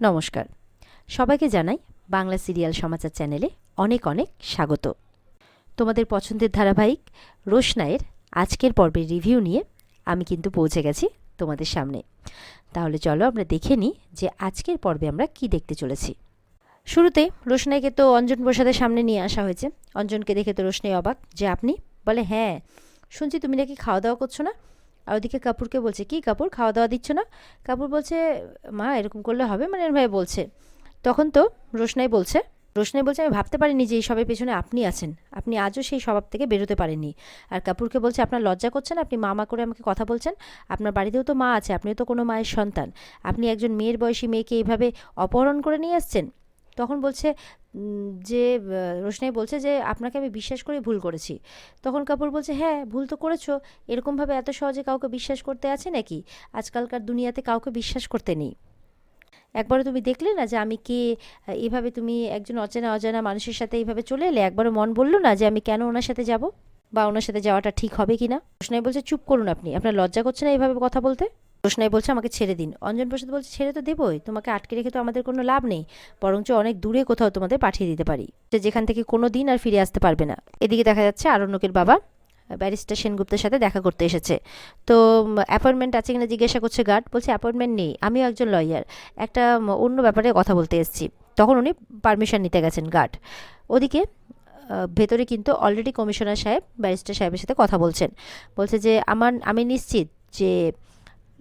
নমস্কার। সবাইকে জানাই বাংলা সিরিয়াল সমাচার চ্যানেলে অনেক অনেক স্বাগত। তোমাদের পছন্দের ধারাবাহিক রোশনায়ের আজকের পর্বের রিভিউ নিয়ে আমি কিন্তু পৌঁছে গেছি তোমাদের সামনে। তাহলে চলো আমরা দেখে নিই যে আজকের পর্বে আমরা কি দেখতে চলেছি। শুরুতে রোশনাইকে তো অঞ্জন প্রসাদের সামনে নিয়ে আসা হয়েছে। অঞ্জনকে দেখে তো রোশনাই অবাক যে আপনি? বলে হ্যাঁ শুনছি তুমি নাকি খাওয়া দাওয়া করছ না? আর ওদিকে কাপুরকে বলছে, কি কাপুর? খাওয়া দাওয়া দিচ্ছ না? কাপুর বলছে, মা, এরকম করলে হবে? মানে ভাই বলছে। তখন তো রোশনাই বলছে রোশনাই বলছে, আমি ভাবতে পারিনি যে এই সবের পেছনে আপনি আছেন। আপনি আজও সেই স্বভাব থেকে বেরোতে পারেননি। আর কাপুরকে বলছে, আপনার লজ্জা করছেন আপনি মা মা করে আমাকে কথা বলছেন? আপনার বাড়িতেও তো মা আছে, আপনিও তো কোনো মায়ের সন্তান। আপনি একজন মেয়ের বয়সী মেয়েকে এইভাবে অপহরণ করে নিয়ে আসছেন? তখন বলছে যে রোশনাই বলছে যে, আপনাকে আমি বিশ্বাস করে ভুল করেছি। তখন কাপুর বলছে হ্যাঁ ভুল তো করেছ। এরকমভাবে এত সহজে কাউকে বিশ্বাস করতে আছে নাকি? আজকালকার দুনিয়াতে কাউকে বিশ্বাস করতে নেই। একবারও তুমি দেখলে না যে, আমি কে? এভাবে তুমি একজন অচেনা, অজানা মানুষের সাথে এইভাবে চলে এলে একবারও মন বলল না যে, আমি কেন ওনার সাথে যাব? বা ওনার সাথে যাওয়াটা ঠিক হবে কি না রোশনাই বলছে, চুপ করুন আপনি। আপনার লজ্জা করছে না এইভাবে কথা বলতে? রোশনাই বলছে, আমাকে ছেড়ে দিন। অঞ্জন প্রসাদ বলছে, ছেড়ে তো দেবই। তোমাকে আটকে রেখে তো আমাদের কোনো লাভ নেই। বরঞ্চ অনেক দূরে কোথাও তোমাদের পাঠিয়ে দিতে পারি। যে যেখান থেকে কোনো দিন আর ফিরে আসতে পারবে না। এদিকে দেখা যাচ্ছে আরণ্যকের বাবা ব্যারিস্টার সেনগুপ্তের সাথে দেখা করতে এসেছে। তো অ্যাপয়েন্টমেন্ট আছে কিনা জিজ্ঞাসা করছে গার্ড। বলছে অ্যাপয়েন্টমেন্ট নেই। আমিও একজন লয়ার একটা অন্য ব্যাপারে কথা বলতে এসেছি। তখন উনি পারমিশন নিতে গেছেন গার্ড। ওদিকে ভেতরে কিন্তু অলরেডি কমিশনার সাহেব, ব্যারিস্টার সাহেবের সাথে কথা বলছেন। বলছে যে, আমার, আমি নিশ্চিত যে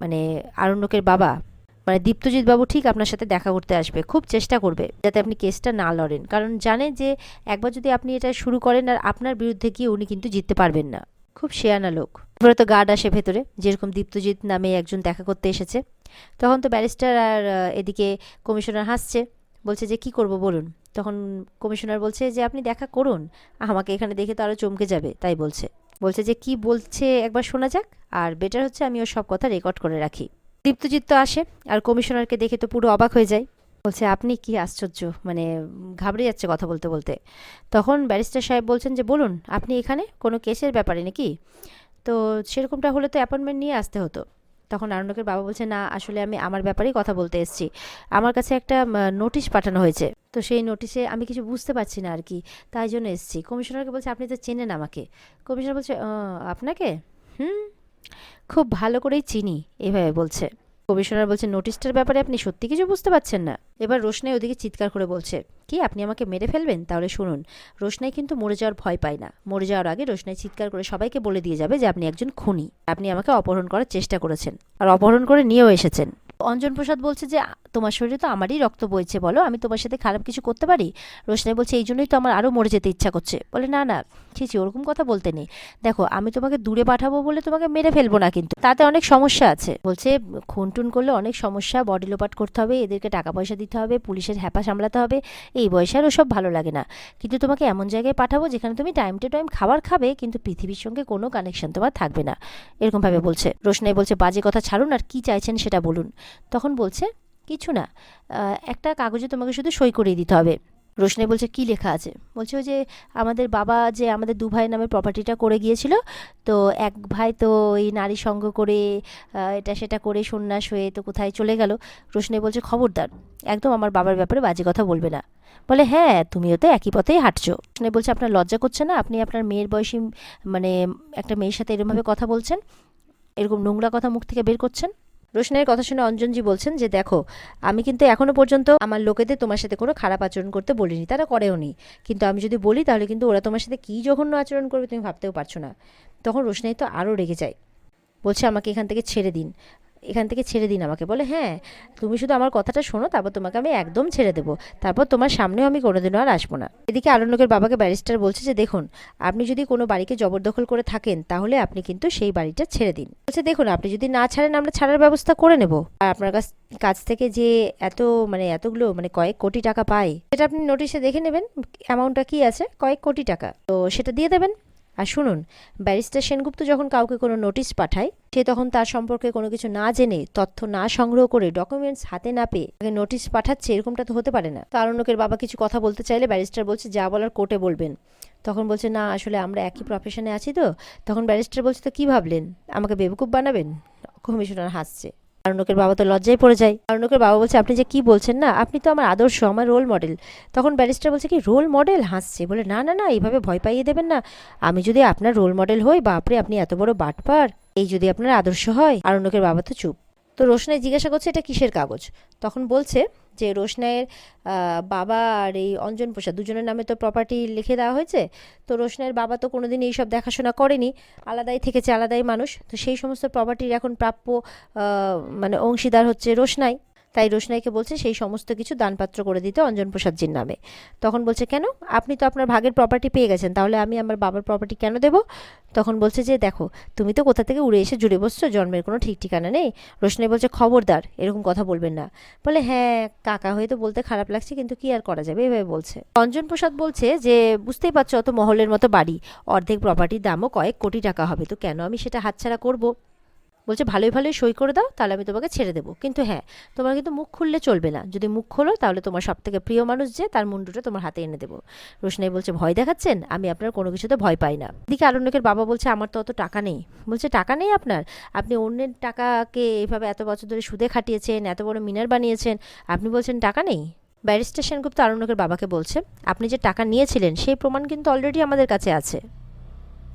মানে আরণ্যকের বাবা মানে দীপ্তজিৎ বাবু ঠিক আপনার সাথে দেখা করতে আসবে, খুব চেষ্টা করবে যাতে আপনি কেসটা না লড়েন। কারণ জানে যে একবার যদি আপনি এটা শুরু করেন আর আপনার বিরুদ্ধে গিয়ে উনি কিন্তু জিততে পারবেন না। খুব শেয়ানা লোক। এবারে তো গার্ড আসে ভেতরে, যেরকম দীপ্তজিৎ নামে একজন দেখা করতে এসেছে। তখন তো ব্যারিস্টার আর এদিকে কমিশনার হাসছে, বলছে যে, কি করব বলুন? তখন কমিশনার বলছে যে, আপনি দেখা করুন, আমাকে এখানে দেখে তো আরও চমকে যাবে, তাই বলছে। বলছে যে, কি বলছে? একবার শোনা যাক। আর বেটার হচ্ছে আমি ওর সব কথা রেকর্ড করে রাখি। দীপ্তজিৎ তো আসে, আর কমিশনারকে দেখে তো পুরো অবাক হয়ে যায়। বলছে, আপনি কি আশ্চর্য? মানে ঘাবড়ে যাচ্ছে কথা বলতে বলতে। তখন ব্যারিস্টার সাহেব বলছেন যে, বলুন, আপনি এখানে? কোনো কেসের ব্যাপারে নাকি? তো সেরকমটা হলে তো অ্যাপয়েন্টমেন্ট নিয়ে আসতে হতো। তখন আরণ্যকের বাবা বলছে, না, আসলে আমি আমার ব্যাপারেই কথা বলতে এসেছি। আমার কাছে একটা নোটিশ পাঠানো হয়েছে। তো সেই নোটিশে আমি কিছু বুঝতে পারছি না আর কি তাই জন্য এসেছি। কমিশনারকে বলছে আপনি তো চেনেন আমাকে। কমিশনার বলছে "আহ, আপনাকে? হুম খুব ভালো করেই চিনি এভাবে বলছে। কমিশনার বলছে নোটিশটার ব্যাপারে আপনি সত্যি কিছু বুঝতে পারছেন না? এবার রোশনাই ওদিকে চিৎকার করে বলছে কি আপনি আমাকে মেরে ফেলবেন? তাহলে শুনুন রোশনাই কিন্তু মরে যাওয়ার ভয় পায় না। মরে যাওয়ার আগে রোশনাই চিৎকার করে সবাইকে বলে দিয়ে যাবে যে আপনি একজন খুনি আপনি আমাকে অপহরণ করার চেষ্টা করেছেন। আর অপহরণ করে নিয়েও এসেছেন। অঞ্জন প্রসাদ বলছে যে "আ, তোমার শরীরে তো আমারই রক্ত বইছে, বলো। আমি তোমার সাথে খারাপ কিছু করতে পারি? রোশনাই বলছে, এই জন্যই তো আমার আরও মরে যেতে ইচ্ছা করছে। বলে, না না, ছি ছি, ওরকম কথা বলতে নেই। দেখো, আমি তোমাকে দূরে পাঠাবো বলে তোমাকে মেরে ফেলব না কিন্তু। তাতে অনেক সমস্যা আছে। বলছে খুন টুন করলে অনেক সমস্যা, বডি লোপাট করতে হবে, এদেরকে টাকা পয়সা দিতে হবে, পুলিশের হ্যাপা সামলাতে হবে, এই বয়সে আর ওসব ভালো লাগে না। কিন্তু তোমাকে এমন জায়গায় পাঠাবো যেখানে তুমি টাইম টু টাইম খাবার খাবে, কিন্তু পৃথিবীর সঙ্গে কোনো কানেকশন তোমার থাকবে না। এরকমভাবে বলছে। রোশনাই বলছে, বাজে কথা ছাড়ুন আর কি চাইছেন সেটা বলুন। তখন বলছে কিছু না। একটা কাগজে তোমাকে শুধু সই করিয়ে দিতে হবে। রোশনাই বলছে, কি লেখা আছে? বলছে যে আমাদের বাবা যে আমাদের দু ভাই নামে প্রপার্টিটা করে গিয়েছিল, তো এক ভাই তো এই নারী সঙ্গ করে এটা সেটা করে সন্ন্যাস হয়ে তো কোথায় চলে গেল? রোশনাই বলছে, খবরদার, একদম আমার বাবার ব্যাপারে বাজে কথা বলবে না। বলে হ্যাঁ তুমিও তো একই পথেই হাঁটছো। রোশনাই বলছে, আপনার লজ্জা করছে না? আপনি আপনার মেয়ের বয়সী মানে একটা মেয়ের সাথে এরকমভাবে কথা বলছেন? এরকম নোংরা কথা মুখ থেকে বের করছেন? রোশনাইয়ের কথা শুনে অঞ্জনজি বলছেন যে, দেখো, আমি কিন্তু এখনও পর্যন্ত আমার লোকেদের তোমার সাথে কোনো খারাপ আচরণ করতে বলিনি, তারা করেও নি। কিন্তু আমি যদি বলি, তাহলে কিন্তু ওরা তোমার সাথে কী জঘন্য আচরণ করবে তুমি ভাবতেও পারছ না। তখন রোশনাই তো আরও রেগে যায়। বলছে, আমাকে এখান থেকে ছেড়ে দিন। এখান থেকে ছেড়ে দিন আমাকে। বলে হ্যাঁ তুমি শুধু আমার কথাটা শোনো, তারপর তোমাকে আমি একদম ছেড়ে দেবো। তারপর তোমার সামনেও আমি কোনোদিনও আর আসব না। এদিকে আরণ্যকের বাবাকে ব্যারিস্টার বলছে যে, দেখুন, আপনি যদি কোনো বাড়িকে জবরদখল করে থাকেন, তাহলে আপনি কিন্তু সেই বাড়িটা ছেড়ে দিন। বলছে, দেখুন, আপনি যদি না ছাড়েন, আমরা ছাড়ার ব্যবস্থা করে নেব। আর আপনার কাছ কাছ থেকে যে এত মানে এতগুলো মানে কয়েক কোটি টাকা পায়, সেটা আপনি নোটিশে দেখে নেবেন, অ্যামাউন্টটা কি আছে? কয়েক কোটি টাকা। তো সেটা দিয়ে দেবেন। আর শুনুন, ব্যারিস্টার সেনগুপ্ত যখন কাউকে কোনো নোটিশ পাঠায়, সে তখন তার সম্পর্কে কোনো কিছু না জেনে, তথ্য না সংগ্রহ করে ডকুমেন্টস হাতে না পেয়ে তাকে নোটিশ পাঠাচ্ছে, এরকমটা তো হতে পারে না। তারণ্যকের বাবা কিছু কথা বলতে চাইলে ব্যারিস্টার বলছে, যা বলার কোর্টে বলবেন। তখন বলছে, না, আসলে আমরা একই প্রফেশনে আছি তো। তখন ব্যারিস্টার বলছে, তো কী ভাবলেন? আমাকে বেবকুব বানাবেন? কমিশনার হাসছে। আরণ্যকের বাবা তো লজ্জায় পড়ে যায়। আরণকের বাবা বলছে, আপনি যে কি বলছেন না? আপনি তো আমার আদর্শ, আমার রোল মডেল তখন ব্যারিস্টার বলছে, কি রোল মডেল হাসছে। বলে, না না না, এইভাবে ভয় পাইয়ে দেবেন না। আমি যদি আপনার রোল মডেল হই, বাপরে, আপনি এত বড় বাটপার। এই যদি আপনার আদর্শ হয় আরণ্যকের বাবা তো চুপ। তো রোশনাই জিজ্ঞাসা করছে, এটা কিসের কাগজ? তখন বলছে যে রোশনায়ের বাবা আর এই অঞ্জন প্রসাদ দুজনের নামে তো প্রপার্টি লিখে দেওয়া হয়েছে। তো রোশনাইয়ের বাবা তো কোনোদিন এইসব দেখাশোনা করেনি। আলাদাই থেকেছে আলাদাই মানুষ। তো সেই সমস্ত প্রপার্টির এখন প্রাপ্য মানে অংশীদার হচ্ছে রোশনাই। তাই রোশনাইকে বলছে সেই সমস্ত কিছু দানপাত্র করে দিতে অঞ্জন প্রসাদজির নামে। তখন বলছে, কেন? আপনি তো আপনার ভাগের প্রপার্টি পেয়ে গেছেন, তাহলে আমি আমার বাবার প্রপার্টি কেন দেব? তখন বলছে যে, দেখো, তুমি তো কোথা থেকে উড়ে এসে জুড়ে বসছো, জন্মের কোনো ঠিক ঠিকানা নেই? রোশনাই বলছে, খবরদার, এরকম কথা বলবেন না। বলে হ্যাঁ কাকা হয়ে তো বলতে খারাপ লাগছে, কিন্তু কি আর করা যাবে? এভাবে বলছে। অঞ্জন প্রসাদ বলছে যে, বুঝতেই পারছ, অত মহলের মতো বাড়ি, অর্ধেক প্রপার্টির দামও কয়েক কোটি টাকা হবে, তো কেন আমি সেটা হাতছাড়া করব? বলছে, ভালোই ভালোই সই করে দাও, তাহলে আমি তোমাকে ছেড়ে দেবো। কিন্তু হ্যাঁ তোমার কিন্তু মুখ খুললে চলবে না। যদি মুখ খোলো, তাহলে তোমার সব থেকে প্রিয় মানুষ যে, তার মুন্ডুটা তোমার হাতে এনে দেবো। রোশনাই বলছে, ভয় দেখাচ্ছেন? আমি আপনার কোনো কিছুতে ভয় পাই না। এদিকে আরণ্যকের বাবা বলছে, আমার তো অত টাকা নেই। বলছে, টাকা নেই আপনার? আপনি অন্যের টাকাকে এইভাবে এত বছর ধরে সুদে খাটিয়েছেন, এত বড় মিনার বানিয়েছেন, আপনি বলছেন টাকা নেই? ব্যারিস্টার সেনগুপ্ত আরণ্যকের বাবাকে বলছে, আপনি যে টাকা নিয়েছিলেন, সেই প্রমাণ কিন্তু অলরেডি আমাদের কাছে আছে।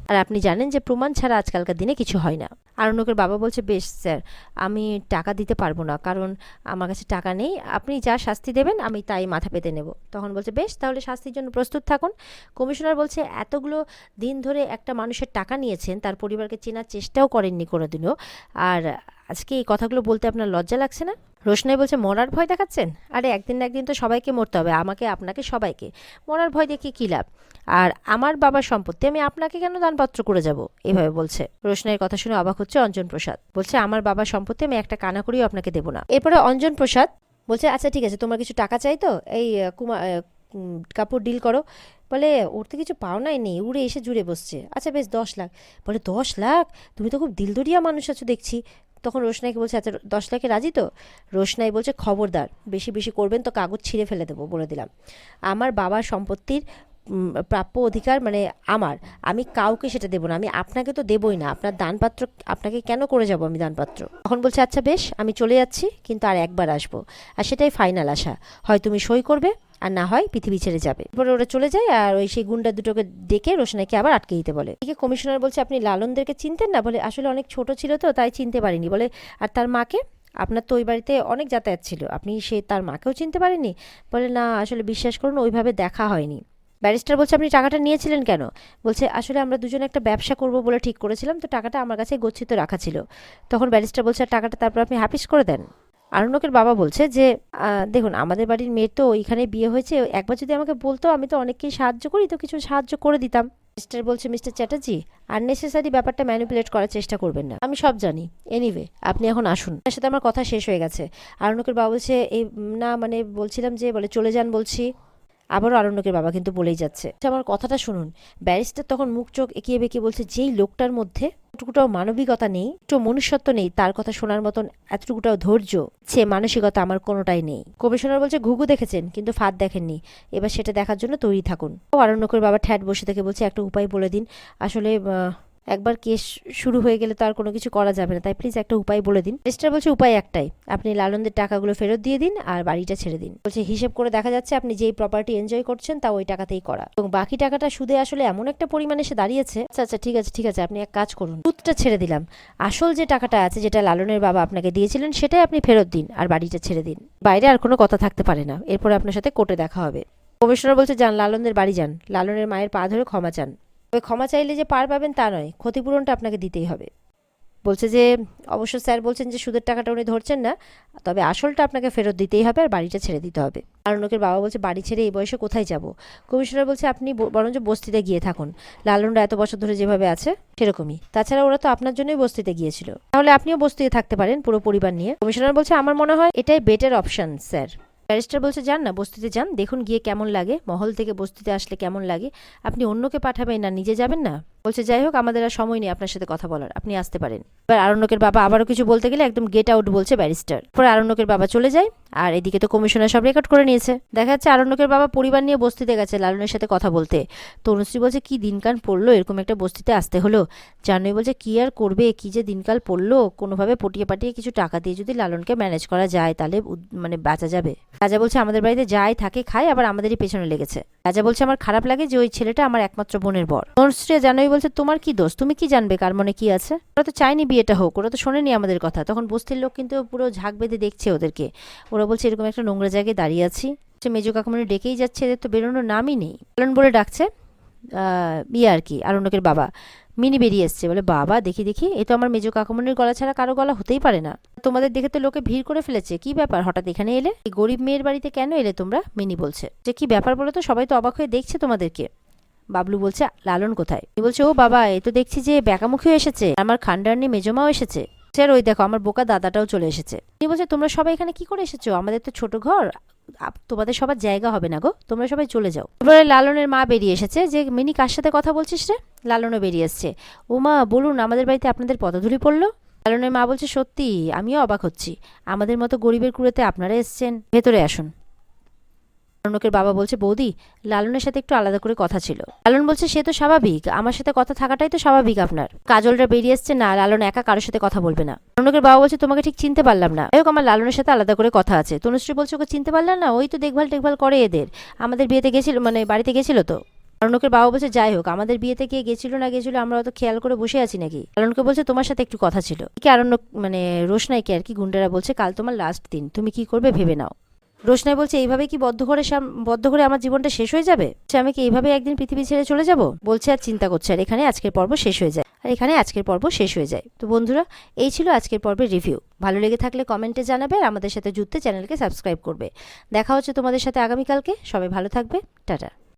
আর আপনি জানেন যে প্রমাণ ছাড়া আজকালকার দিনে কিছু হয় না। আরণ্যকের বাবা বলছে, বেশ স্যার, আমি টাকা দিতে পারব না, কারণ আমার কাছে টাকা নেই, আপনি যা শাস্তি দেবেন, আমি তাই মাথা পেতে নেব। তখন বলছে, বেশ, তাহলে শাস্তির জন্য প্রস্তুত থাকুন। কমিশনার বলছে, এতগুলো দিন ধরে একটা মানুষের টাকা নিয়েছেন, তার পরিবারকে চেনার চেষ্টাও করেননি কোনোদিনও, আর আজকে এই কথাগুলো বলতে আপনার লজ্জা লাগছে না? রোশনাই বলছে, মরার ভয় দেখাচ্ছেন? আরে, একদিন না একদিন তো সবাইকে মরতে হবে, আমাকে, আপনাকে, সবাইকে। মরার ভয় দেখিয়ে কী লাভ? আর আমার বাবার সম্পত্তি, আমি আপনাকে কেন দানপত্র করে যাব? এভাবে বলছে। রোশনাইয়ের কথা শুনে অবাক হচ্ছে অঞ্জন প্রসাদ। বলছে, আমার বাবার সম্পত্তি, আমি একটা কানা করিও আপনাকে দেবো না। এরপরে অঞ্জন প্রসাদ বলছে আচ্ছা ঠিক আছে, তোমার কিছু টাকা চাই তো? এই কুমার কাপড় ডিল করো। বলে, ওর তো কিছু পাওনাই নেই, উড়ে এসে জুড়ে বসছে। আচ্ছা বেশ, দশ লাখ। বলে, দশ লাখ? তুমি তো খুব দিলদরিয়া মানুষ আছো দেখছি। তখন রোশনাইকে বলছে আচ্ছা দশ লাখে রাজি তো? রোশনাই বলছে, খবরদার, বেশি বেশি করবেন তো কাগজ ছিঁড়ে ফেলে দেবো, বলে দিলাম। আমার বাবার সম্পত্তির প্রাপ্য অধিকার মানে আমার, আমি কাউকে সেটা দেবো না, আমি আপনাকে তো দেবই না, আপনার দানপাত্র, আপনাকে কেন করে যাব আমি দানপাত্র? তখন বলছে আচ্ছা বেশ, আমি চলে যাচ্ছি, কিন্তু আর একবার আসব। আর সেটাই ফাইনাল আশা। হয়, তুমি সই করবে? আর না হয় পৃথিবী ছেড়ে যাবে। এরপরে ওরা চলে যায় আর ওই সেই গুন্ডা দুটোকে ডেকে রোশনাকে আবার আটকে দিতে বলে। এদিকে কমিশনার বলছে, আপনি লালনদেরকে চিনতেন না? বলে, আসলে অনেক ছোট ছিল তো, তাই চিনতে পারিনি। বলে, আর তার মাকে? আপনার তো ওই বাড়িতে অনেক যাতায়াত ছিল। আপনি সে তার মাকেও চিনতে পারেননি? বলে, না, আসলে বিশ্বাস করুন, ওইভাবে দেখা হয়নি। ব্যারিস্টার বলছে, আপনি টাকাটা নিয়েছিলেন কেন? বলছে, আসলে আমরা দুজনে একটা ব্যবসা করব বলে ঠিক করেছিলাম, তো টাকাটা আমার কাছে গচ্ছিত রাখা ছিল। তখন ব্যারিস্টার বলছে টাকাটা তারপর আপনি হাফিস করে দেন? আরণ্যকের বাবা বলছে যে দেখুন, আমাদের বাড়ির মেয়ের তো ওইখানে বিয়ে হয়েছে। একবার যদি আমাকে বলতো, আমি তো অনেককেই সাহায্য করি, তো কিছু সাহায্য করে দিতাম। মিস্টার বলছে, মিস্টার চ্যাটার্জি আননেসেসারি ব্যাপারটা ম্যানিপুলেট করার চেষ্টা করবেন না। আমি সব জানি। এনিওয়ে আপনি এখন আসুন। তার সাথে আমার কথা শেষ হয়ে গেছে। আরণ্যকের বাবা বলছে, এই, না মানে বলছিলাম যে, বলে চলে যান বলছি। আবারও আরণ্যকের বাবা কিন্তু বলেই যাচ্ছে। আমার কথাটা শুনুন। ব্যারিস্টার তখন মুখ চোখ এঁকিয়ে বেঁকিয়ে বলছে, যেই লোকটার মধ্যে এতটুকুটাও মানবিকতা নেই একটু মনুষ্যত্ব নেই, তার কথা শোনার মতন এতটুকুটাও ধৈর্য, সে মানসিকতা আমার কোনোটাই নেই। কমিশনার বলছে ঘুঘু দেখেছেন, কিন্তু ফাঁদ দেখেননি। এবার সেটা দেখার জন্য তৈরি থাকুন। অরণ্যকর বাবা ঠ্যাট বসে থেকে বলছে, একটা উপায় বলে দিন। আসলে একবার কেস শুরু হয়ে গেলে তো আর কোনো কিছু করা যাবে না। তাই প্লিজ একটা উপায় বলে দিন। মিস্টার বলছে, উপায় একটাই। আপনি লালনদের টাকাগুলো ফেরত দিয়ে দিন আর বাড়িটা ছেড়ে দিন। বলছে, হিসেব করে দেখা যাচ্ছে আপনি যেই প্রপার্টি এনজয় করছেন তা ওই টাকাতেই করা। এবং বাকি টাকাটা সুদে আসলে এমন একটা পরিমাণে এসে দাঁড়িয়েছে। আচ্ছা আচ্ছা ঠিক আছে ঠিক আছে, আপনি এক কাজ করুন। সুদটা ছেড়ে দিলাম। আসল যে টাকাটা আছে যেটা লালনের বাবা আপনাকে দিয়েছিলেন সেটাই আপনি ফেরত দিন আর বাড়িটা ছেড়ে দিন। বাইরে আর কোনো কথা থাকতে পারে না। এরপরে আপনার সাথে কোর্টে দেখা হবে। কমিশনার বলছে, যান, লালনদের বাড়ি যান। লালনের মায়ের পা ধরে ক্ষমা চান। ওই ক্ষমা চাইলে যে পার পাবেন তা নয়, ক্ষতিপূরণটা আপনাকে দিতেই হবে। বলছে যে, অবশ্য স্যার বলছেন যে সুদের টাকাটা উনি ধরছেন না, তবে আসলটা আপনাকে ফেরত দিতেই হবে আর বাড়িটা ছেড়ে দিতে হবে। আর লোকের বাবা বলছে, বাড়ি ছেড়ে এই বয়সে কোথায় যাব? কমিশনার বলছে, আপনি বরঞ্চ বস্তিতে গিয়ে থাকুন। লালনরা এত বছর ধরে যেভাবে আছে, সেরকমই। তাছাড়া ওরা তো আপনার জন্যই বস্তিতে গিয়েছিল। তাহলে আপনিও বস্তিতে থাকতে পারেন পুরো পরিবার নিয়ে। কমিশনার বলছে, আমার মনে হয় এটাই বেটার অপশন স্যার। ব্যারিস্টার বলছে, যান না, বস্তিতে যান, দেখুন গিয়ে কেমন লাগে, মহল থেকে বস্তিতে আসলে কেমন লাগে। আপনি অন্যকে পাঠাবেন না, নিজে যাবেন না? বলছে, যাই হোক, আমাদের আর সময় নেই আপনার সাথে কথা বলার। আপনি আসতে পারেন। এবার আরণ্যকের বাবা আবারও কিছু বলতে গেলে একদম গেট আউট বলছে ব্যারিস্টার পরে আরণ্যকের বাবা চলে যায়, আর এদিকে তো কমিশনার সব রেকর্ড করে নিয়েছে। দেখা যাচ্ছে আরণ্যকের বাবা পরিবার নিয়ে বস্তিতে গেছে লালনের সাথে কথা বলতে। তনুশ্রী বলছে, কি দিনকাল পড়ল? এরকম একটা বস্তিতে আসতে হলো। জাহ্নবী বলছে, কি আর করবে? কি যে দিনকাল পড়ল? কোনোভাবে পটিয়ে পাটিয়ে কিছু টাকা দিয়ে যদি লালনকে ম্যানেজ করা যায়, তাহলে মানে বাঁচা যাবে। রাজা বলছে, আমাদের বাড়িতে যাই, থাকে খায় আবার আমাদেরই পেছনে লেগেছে। রাজা বলছে, আমার খারাপ লাগে যে ওই ছেলেটা আমার একমাত্র বোনের বর। তনুশ্রী জাহ্নবী বলছে, তোমার কি দোষ? তুমি কি জানবে কার মনে কি আছে? ওরা তো চায়নি বিয়েটা হোক, ওরা তো শোনেনি আমাদের কথা। তখন বস্তির লোক কিন্তু পুরো ঝাঁক বেঁধে দেখছে ওদেরকে। ওরা বলছে, এরকম একটা নোংরা জায়গায় দাঁড়িয়ে আছি। সে মেজো কাকুমনি ডেকেই যাচ্ছে, এদের তো বেরোনোর নামই নেই। লালন বলে ডাকছে ইয়ে আর কি, আরণ্যকের বাবা। মিনি বেরিয়ে এসছে, বলে, বাবা, দেখি দেখি, এ তো আমার মেজো কাকুমনির গলা ছাড়া কারও গলা হতেই পারে না। তোমাদের দেখে তো লোকে ভিড় করে ফেলেছে, কি ব্যাপার? হঠাৎ এখানে এলে? গরিব মেয়ের বাড়িতে কেন এলে তোমরা? মিনি বলছে যে কি ব্যাপার বলো তো? সবাই তো অবাক হয়ে দেখছে তোমাদেরকে। বাবলু বলছে, লালন কোথায়? বলছে, ও বাবা এ তো দেখছি যে ব্যাকামুখীও এসেছে আমার খান্ডারনি মেজমাও এসেছে। স্যার, ওই দেখো, আমার বোকা দাদাটাও চলে এসেছে। তিনি বলছে, তোমরা সবাই এখানে কি করে এসেছ? আমাদের তো ছোট ঘর তোমাদের সবার জায়গা হবে না গো, তোমরা সবাই চলে যাও। এবারে লালনের মা বেরিয়ে এসেছে, যে মিনি কার সাথে কথা বলছিস রে? লালনও বেরিয়ে এসছে, ও মা, বলুন, আমাদের বাড়িতে আপনাদের পদধূলি পড়ল? লালনের মা বলছে, সত্যি, আমিও অবাক হচ্ছি। আমাদের মতো গরিবের কুড়েতে আপনারা এসছেন, ভেতরে আসুন। লালনকের বাবা বলছে, বৌদি, লালনের সাথে একটু আলাদা করে কথা ছিল। লালন বলছে, সে তো স্বাভাবিক। আমার সাথে কথা থাকাটাই তো স্বাভাবিক আপনার। কাজলরা বেরিয়ে এসছে, না, লালন একা কারোর সাথে কথা বলবে না। লালনকের বাবা বলছে, তোমাকে ঠিক চিনতে পারলাম না। হোক, আমার লালনের সাথে আলাদা করে কথা আছে। তনুশ্রী বলছে, ওকে চিনতে পারলাম না, ওই তো দেখভাল টেকভাল করে এদের। আমাদের বিয়েতে গেছিল মানে বাড়িতে গেছিল তো? লালনকের বাবা বলছে, যাই হোক, আমাদের বিয়েতে কে গেছিল না গেছিল, আমরা অত খেয়াল করে বসে আছি নাকি? লালনকে বলছে, তোমার সাথে একটু কথা ছিল। কি আরণ্য মানে রোশনাইকে আর কি গুন্ডারা বলছে, কাল তোমার লাস্ট দিন। তুমি কি করবে ভেবে নাও। রোশনাই বলছে, এইভাবে কি বদ্ধ ঘরে বদ্ধ ঘরে আমার জীবনটা শেষ হয়ে যাবে? সে আমি কি এইভাবে একদিন পৃথিবী ছেড়ে চলে যাব? বলছে, আর চিন্তা করছে, আর এখানে আজকের পর্ব শেষ হয়ে যায়। আর এখানে আজকের পর্ব শেষ হয়ে যায়। তো বন্ধুরা, এই ছিল আজকের পর্বের রিভিউ ভালো লেগে থাকলে কমেন্টে জানাবে আর আমাদের সাথে জুড়তে চ্যানেলকে সাবস্ক্রাইব করবে। দেখা হচ্ছে তোমাদের সাথে আগামীকালকে। সবাই ভালো থাকবে। টাটা।